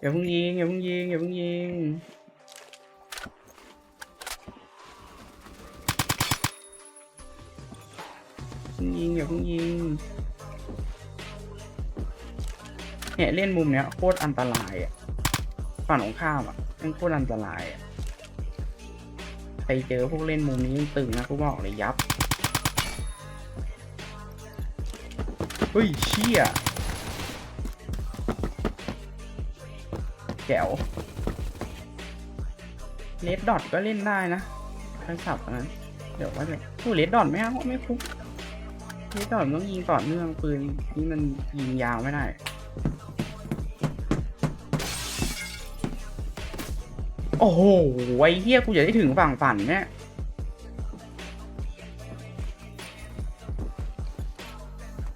อย่าเพิ่งยิงอย่าเพิ่งยิงอย่าเพิ่งยิงอย่าเพิ่งยิงอย่าเพิ่งยิงเนี่ยเล่นมุมเนี้ยโคตรอันตรายอะฝั่งของข้ามอะมันโคตรอันตรายอะไปเจอพวกเล่นมุมนี้ยังตึงนะกูบอกเลยยับเฮ้ยเชี่ย แจ๋วเลดดอทก็เล่นได้นะทั้งสับอันนั้น เดี๋ยวว่าจะโอ้เลดดอทไม่เอาไม่คุ้มเลดดอทต้องยิงต่อเนื่องปืนนี่มันยิงยาวไม่ได้โอ้โห ไอ้เฮียกูจะได้ถึงฝั่งฝันเนี่ย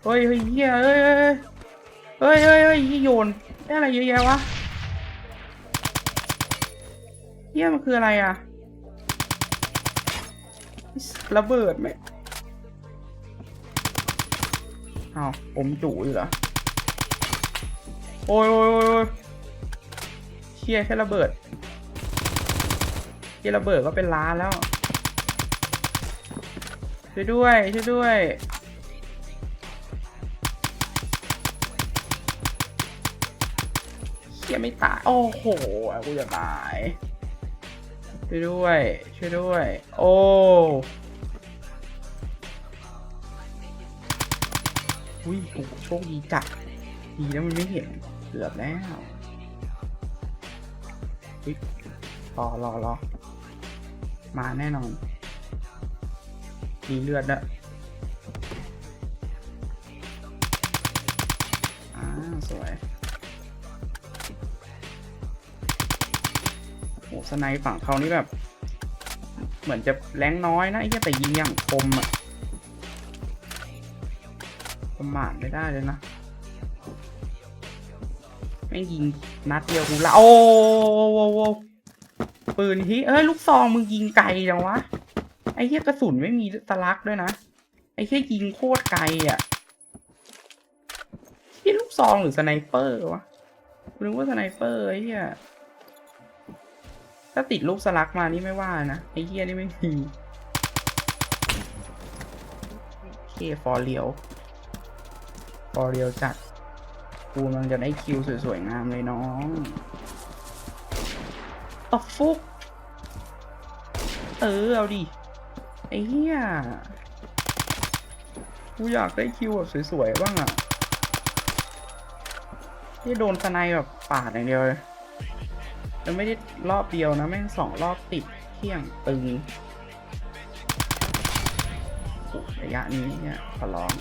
เฮ้ยเฮ้ยเฮียเฮ้ยเฮ้ยเฮ้ยเฮ้ยเฮ้ยโยน ได้อะไรเยอะแยะวะ เฮียมันคืออะไรอะ ระเบิดไหมอ้าวอมจู่อยู่เหรอ โอ้ยโอ้ยโอ้ยเชี่ยแค่ระเบิดเชี่ยระเบิดก็เป็นล้านแล้ว ช่วยด้วย ช่วยด้วยเชี่ยไม่ตาย โอ้โห กูจะตาย ช่วยด้วย ช่วยด้วย โอ้ อุ้ยโหโชคดีจัดดีแล้วมันไม่เห็นเกือบแล้วอุ้ยรอรอรอมาแน่นอน มีเลือดด้ว โอ้สไนป์ฝั่งเขานี่แบบ เหมือนจะแรงน้อยนะไอ้เหี้ยแต่ยิงอย่างคมอะประมาทไม่ได้เลยนะแม่งยิงนัดเดียวกูละโอ้โหปืนที่เอ้ยลูกซองมึงยิงไกลจังวะไอ้เหี้ยกระสุนไม่มีตะลักด้วยนะไอ้เหี้ยยิงโคตรไกลอะที่ลูกซองหรือสไนเปอร์วะกูนึกว่าสไนเปอร์ไอ้เหี้ย ถ้าติดลูกสลักมานี่ไม่ว่านะ ไอ้เฮียนี่ไม่มีเคฟอร์เรียวฟอร์เรียวจัด กูมันจะได้คิวสวยๆงามเลยน้องตบฟุก เออ เอาดิ ไอ้เฮียกูอยากได้คิวแบบสวยๆบ้างอะ ที่โดนสไนแบบปาดอย่างเดียวเลย แล้วไม่ได้รอบเดียวนะ แม่งสองรอบติดเที่ยงตึงระยะนี้เนี่ยขอร้อง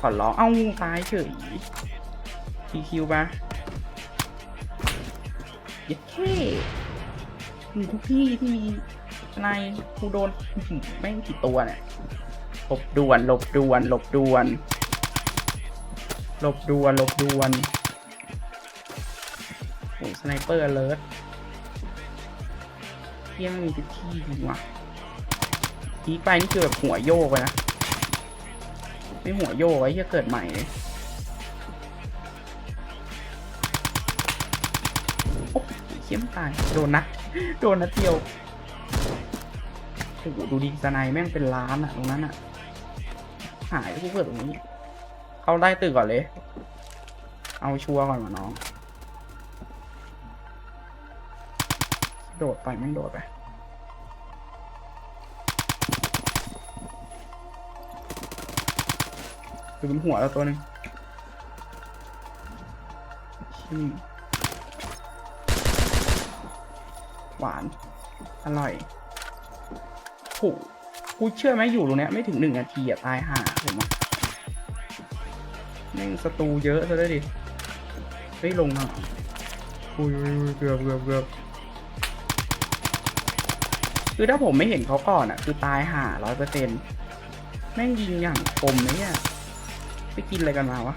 ขอร้อง เอ้าตายเฉยทีคิวปะยัดแค่มีทุกที่ที่มีนายกูโดนแม่งกี่ตัวเนี่ยหลบด่วนหลบด่วนหลบด่วนหลบด่วนหลบด่วนโอ้สไนเปอร์เลิศเที่ยงมีทุกที่จริงว่ะทีไปนี่คือแบบหัวโยกไปนะ ไม่หัวโยกไว้ที่เกิดใหม่เลยโอ้เขี้ยมตาย โดนนะโดนนัดเดียวโอ้โหดูดีสไนแม่งเป็นล้านอะตรงนั้นอะหายกูเกิดตรงนี้ เข้าได้ตึกก่อนเลย เอาชัวร์ก่อนวะน้อง โดดไปแม่งโดดไปคือบนหัวเราตัวนึงหวาน อร่อยโหกูเชื่อไหมอยู่ตรงเนี้ยไม่ถึงหนึ่งนาทีอะตายห่าผมอะแม่งสตูเยอะซะด้วยดิ เฮ้ย ลงอะอุ้ยเกือบเกือบเกือบ คือถ้าผมไม่เห็นเขาก่อนอะคือตายห่าร้อยเปอร์เซ็นแม่งยิงอย่างคมเลยเนี่ยไปกินอะไรกันมาวะ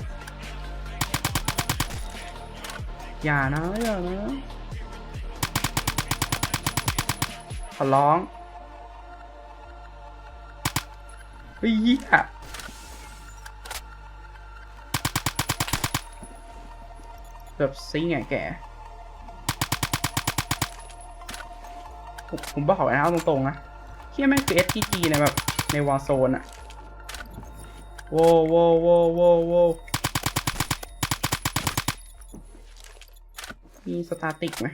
อย่านะอย่านะขอร้องเฮ้ยเหี้ยเกือบซิงไงแก ผมผมบอกเขาไว้นะเอาตรงๆนะเที่ยแม่งคือ STG ในแบบในวอร์โซนอะโว้วโว้วโว้วโว้โว้มีสตาติกไหม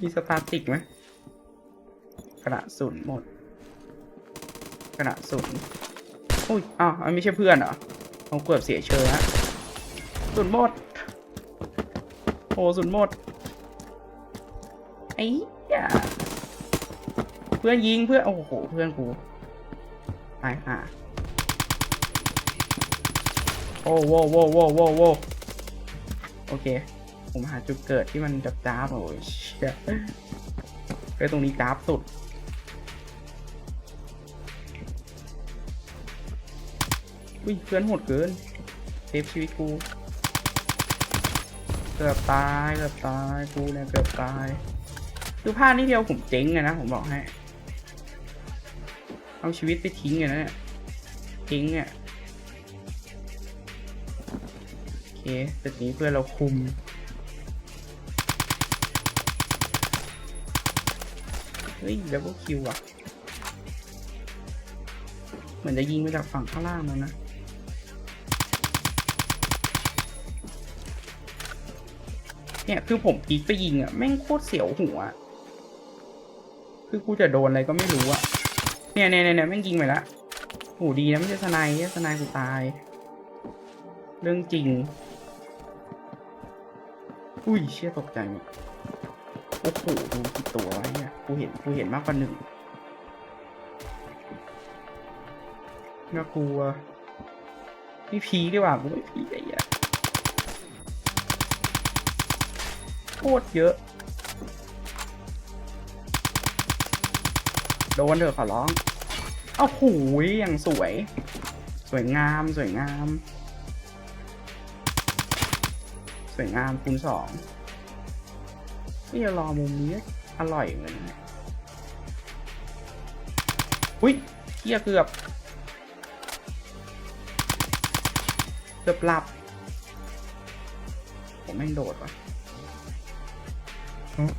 มีสตาติกไหมกระสุนหมด กระสุนอุ้ยอ้าวอันไม่ใช่เพื่อนเหรอเอาเกือบเสียเชิญฮะสุนหมดโอ้สุนหมด ไอ้เหี้ยเพื่อนยิงเพื่อนโอ้โหเพื่อนกูตายห่าโอ้โว้โว้โว้โว้โว้โอเค ผมหาจุดเกิดที่มันจับจ้าโอ้ยเชี่ยไปตรงนี้กราฟสุดอุ้ยเพื่อนโหดเกินเซฟชีวิตกูเกือบตายเกือบตายกูเนี่ยเกือบตาย คือพลาดนิดเดียวผมเจ๊งเลยนะ ผมบอกให้ เอาชีวิตไปทิ้งเลยนะเนี่ยทิ้งอะโอเคแต่นี้เพื่อเราคุมเฮ้ยดับเบิลคิวอะ เหมือนจะยิงมาจากฝั่งข้างล่างแล้วนะเนี่ยคือผมปีกไปยิงอะ แม่งโคตรเสียวหัว คือกูจะโดนอะไรก็ไม่รู้อะเนี่ยเนี่ยเนี่ยแม่งยิงไปละโหดีนะไม่ใช่สไนด์สไนด์กูตาย เรื่องจริง อุ้ยเชี่ยตกใจหมดโอ้โหดูกี่ตัววะเนี่ยกูเห็นกูเห็นมากกว่าหนึ่งน่ากลัวนี่พีดีกว่ากูไม่พีไอ้เหี้ยโคตรเยอะ โดนเถอะขอร้องเอ้าหูยอย่างสวย สวยงามสวยงาม สวยงามคูณสองนี่จะรอมุมนี้อร่อยเหมือนกันอุ้ยเที่ยเกือบ เกือบหลับ ผมแม่งโดดวะเอ้า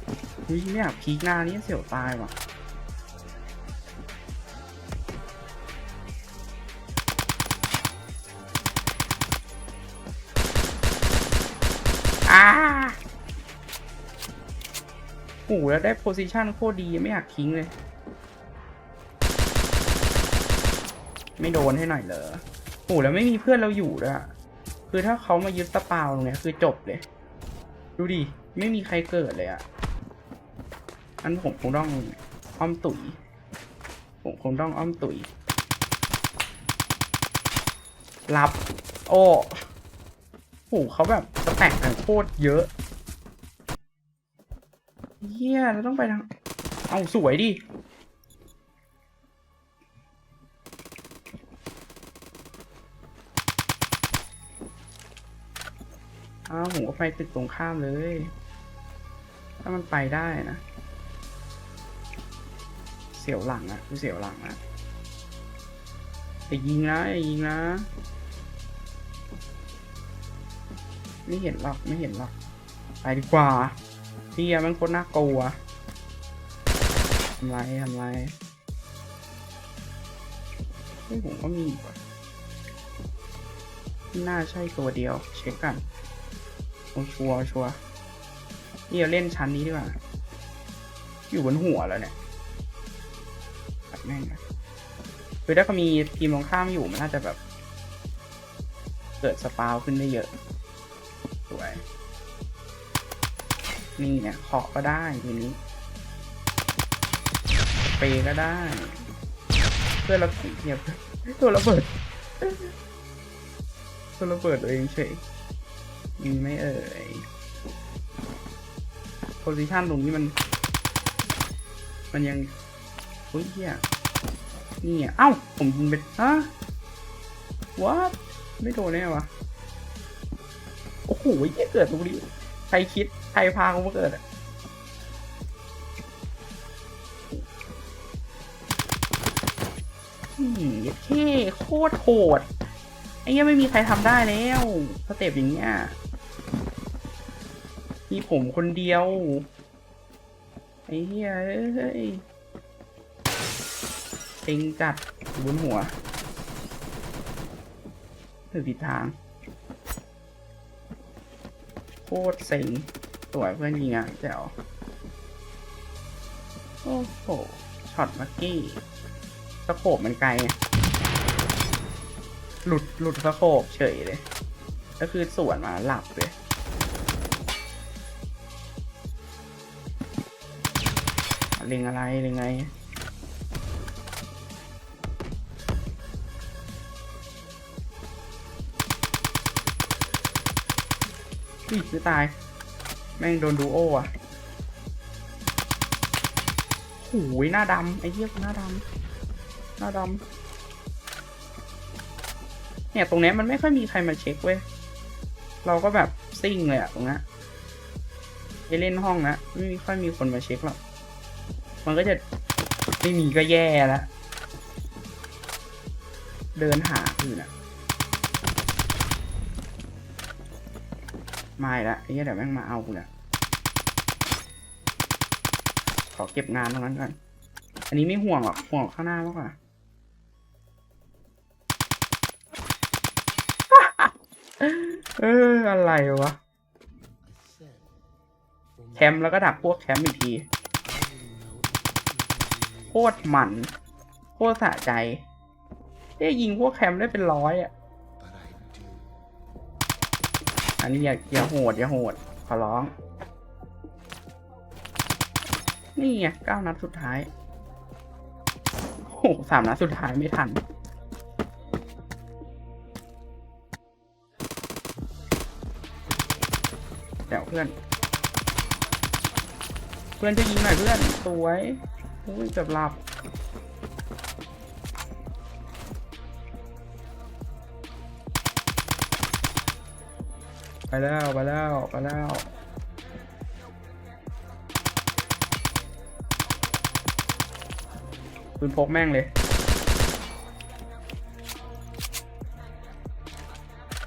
อุ้ยเนี่ยพีกหน้านี้เสียวตายว่ะ อ่าโอ้โหแล้วได้โพซิชันโคตรดีไม่อยากทิ้งเลย ไม่โดนให้หน่อยเหรอโอ้โหแล้วไม่มีเพื่อนเราอยู่ด้วยคือถ้าเขามายึดตะเปาตรงเนี้ยคือจบเลย ดูดิ ไม่มีใครเกิดเลยอะอันผมคงต้องอ้อมตุ๋ยผมคงต้องอ้อมตุ๋ยรับ โอ้ โหเขาแบบสแต็กกันโคตรเยอะเฮียเราต้องไปทางเอาสวยดิอ้าวผมก็ไปตึกตรงข้ามเลย ถ้ามันไปได้นะ เสียวหลังอะคือเสียวหลังอะอย่ายิงนะอย่ายิงนะ ไม่เห็นหรอกไม่เห็นหรอก ไปดีกว่าพี่อะมันโคตรน่ากลัวทำไรทำไรเฮ้ยผมก็มีกว่ะน่าใช่ตัวเดียว เช็คกันโอ้ชัวร์ชัวร์นี่เราเล่นชั้นนี้ดีกว่า อยู่บนหัวแล้วเนี่ยตัดแม่งนะคือถ้าเขามีทีมตรงข้ามอยู่มันน่าจะแบบ เกิดสปาวขึ้นได้เยอะ นี่เนี่ยเคาะก็ได้ทีนี้เปย์ก็ได้ เพื่อเราเงียบตัวระเบิดตัวระเบิดตัวเองเฉยมีไหม่เอ่ยโพซิชันตรงนี้มัน มันยังอุ้ยเฮียนี่อะเอ้า ผมยิงไปฮะวัดไม่โดนแน่วะโอ้โหเหี้ยเกิดตรงนี้ ใครคิด ใครพาเขามาเกิดอะเท่โคตรโหดไออ้เหี้ยไม่มีใครทำได้แล้วสเต็ปอย่างเงี้ยมีผมคนเดียว ไอ้เหี้ยเอ้ยเต็งจัดอยู่บนหัวถือผิดทาง คตรเซ็งสวยเพื่อนยิงอะแจ๋วโอ้โหช็อตมื่อกี้สโคบมันไกลหลุดหลุดสโคบเฉยเลย ก็คือสวนมาหลับเลยเล็งอะไรเล็งไง อุ้ยไม่ตาย แม่งโดนดูโออะหูยหน้าดำไอ้เหี้ยหน้าดำหน้าดำเนี่ยตรงนี้มันไม่ค่อยมีใครมาเช็คเว้ย เราก็แบบซิ่งเลยอะตรงนี้ไปเล่นห้องนะไม่มีค่อยมีคนมาเช็คหรอก มันก็จะไม่มีก็แย่ล้วเดินหาอื่นอะ ไม่ละไอ้เหี้ยเดี๋ยวแม่งมาเอากูเนี่ยขอเก็บงานตรงนั้นก่อน อันนี้ไม่ห่วงหรอกห่วงข้างหน้ามากกว่าเอออะไรวะ แคมป์แล้วก็ดักพวกแคมป์อีกทีโคตรหมันโคตรสะใจได้ยิงพวกแคมป์ได้เป็นร้อยอะ อันนี้อย่าอย่าโหดอย่าโหด ขอร้อง นี่ไงเก้านัดสุดท้ายโอ้โหสามนัดสุดท้ายไม่ทัน เดี๋ยวเพื่อน เพื่อนจะยิงหน่อยเพื่อน สวยอุ้ยเกือบหลับ ไปแล้วไปแล้วไปแล้วปืนพกแม่งเลย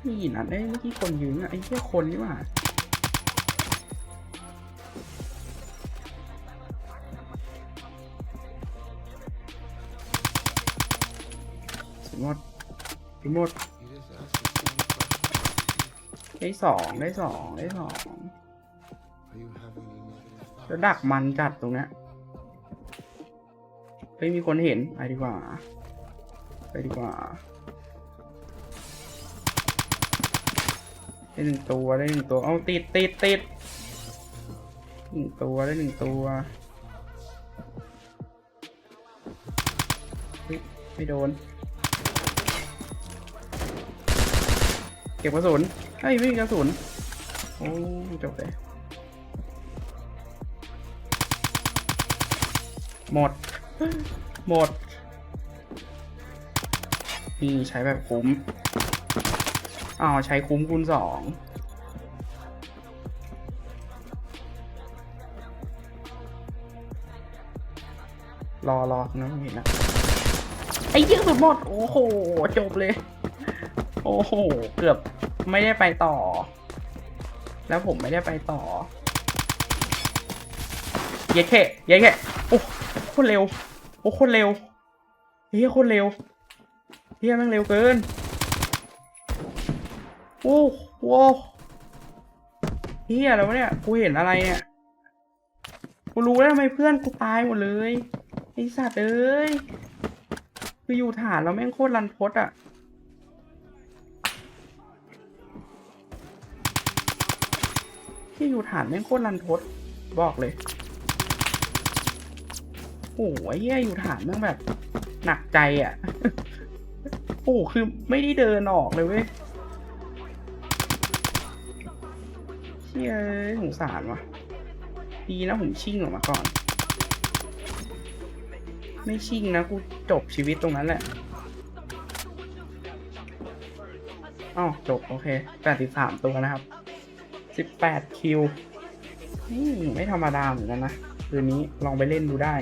นี่นัดเอ้ยเมื่อกี้คนยืนอะไอ้เหี้ยคนนี่หว่าสมมติสมมติ ได้สองได้สองได้สองแล้วดักมันจัดตรงเนี้ยเฮ้ยมีคนเห็นไปดีกว่า ไปดีกว่าได้หนึ่งตัวได้หนึ่งตัวเอาติดติดติดหนึ่งตัวได้หนึ่งตัวเฮ้ยไม่โดน เก็บกระสุน เฮ้ยไม่มีกระสุนโอ้จบเลยหมด หมด นี่ใช้แบบคุ้มอ้าวใช้คุ้มคูณสองรอรอนะไม่เห็นนะไอ้เหี้ยสุดหมด โอ้โห จบเลย โอ้โห เกือบ ไม่ได้ไปต่อ แล้วผมไม่ได้ไปต่อ เย็ดแค่เย็ดแค่โอ้โคตรเร็ว โอ้โคตรเร็วเฮียโคตรเร็วเฮียแม่งเร็วเกิน โอ้โหเฮียแล้วเนี่ย กูเห็นอะไรเนี่ย กูรู้แล้วทำไมเพื่อนกูตายหมดเลยไอสัตว์เอ้ย คืออยู่ฐานแล้วแม่งโคตรรันทดอะ ที่อยู่ฐานแม่งโคตรรันทดบอกเลยโอ้ยเหี้ยอยู่ฐานแม่งแบบ หนักใจอะโอ้คือไม่ได้เดินออกเลยเว้ยเชี่ยสงสารว่ะ ดีนะผมชิ่งออกมาก่อน ไม่ชิ่งนะกูจบชีวิตตรงนั้นแหละอ้าวจบ โอเคแปดสิบสามตัวนะครับ สิบแปดคิวนี่ไม่ธรรมดาเหมือนกันนะคืนนี้ลองไปเล่นดูได้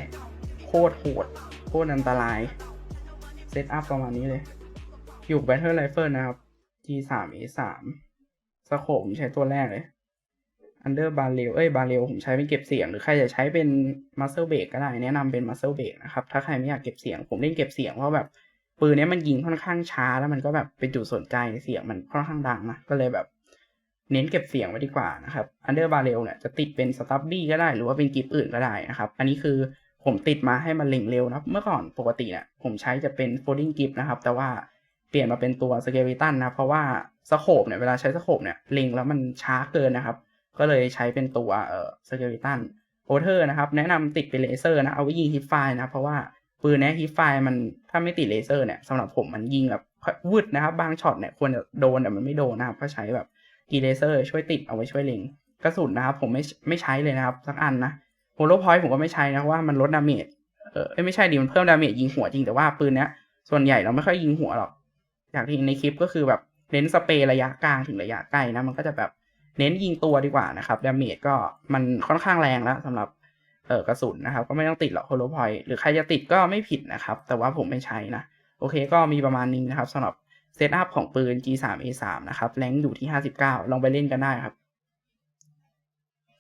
โคตรโหด โคตรอันตราย เซตอัพประมาณนี้เลย อยู่แบทเทิลไรเฟิลนะครับ G3 A3 สโคปผมใช้ตัวแรกเลย Under Barrel เอ้ย Barrel ผมใช้เป็นเก็บเสียง หรือใครจะใช้เป็น Muscle b r a k ก็ได้ แนะนำเป็น Muscle b r a k นะครับ ถ้าใครไม่อยากเก็บเสียง ผมเล่นเก็บเสียงเพราะแบบ ปืนนี้มันยิงค่อนข้างช้าแล้วมันก็แบบเป็นจุดสนใจเสียงมันค่อนข้างดังนะ ก็เลยแบบ เน้นเก็บเสียงไว้ดีกว่านะครับ Under Barrel เนี่ยจะติดเป็น Stubby ก็ได้หรือว่าเป็นกิฟอื่นก็ได้นะครับ อันนี้คือผมติดมาให้มันเล็งเร็วนะครับเมื่อก่อนปกติเนี่ยผมใช้จะเป็น Folding Grip นะครับ แต่ว่าเปลี่ยนมาเป็นตัว Skeleton นะ เพราะว่าสโคปเนี่ยเวลาใช้สโคปเนี่ยเล็งแล้วมันช้าเกินนะครับ ก็เลยใช้เป็นตัวเอ่อ Skeleton โอเทอร์นะครับแนะนำติดเป็นเลเซอร์นะเอาไว้ยิงฮิปไฟนะเพราะว่าปืนเนี้ฮิปไฟมันถ้าไม่ติดเลเซอร์เนี่ยสำหรับผมมันยิงแบบวืดนะครับ บางช็อตเนี่ยควรจะโดนแต่มันไม่โดนนะครับก็ใช้แบบ กีเลเซอร์ช่วยติดเอาไว้ช่วยเล็งกระสุนนะครับ ผมไม่ไม่ใช้เลยนะครับ สักอันนะโฮโลพอยต์ผมก็ไม่ใช้นะเพราะว่ามันลดดาเมจเออไม่ใช่ดิมันเพิ่มดาเมจยิงหัวจริงแต่ว่าปืนเนี้ยส่วนใหญ่เราไม่ค่อยยิงหัวหรอกอย่างที่ในคลิปก็คือแบบเน้นสเปรย์ระยะกลางถึงระยะใกล้นะมันก็จะแบบเน้นยิงตัวดีกว่านะครับดาเมจก็มันค่อนข้างแรงแล้วสำหรับเออกระสุนนะครับ ก็ไม่ต้องติดหรอกโฮโลพอยต์หรือใครจะติดก็ไม่ผิดนะครับ แต่ว่าผมไม่ใช้นะโอเคก็มีประมาณนี้นะครับสำหรับ เซตอัพของปืน G3 A3 นะครับแรงอยู่ที่ 59 ลองไปเล่นกันได้ครับ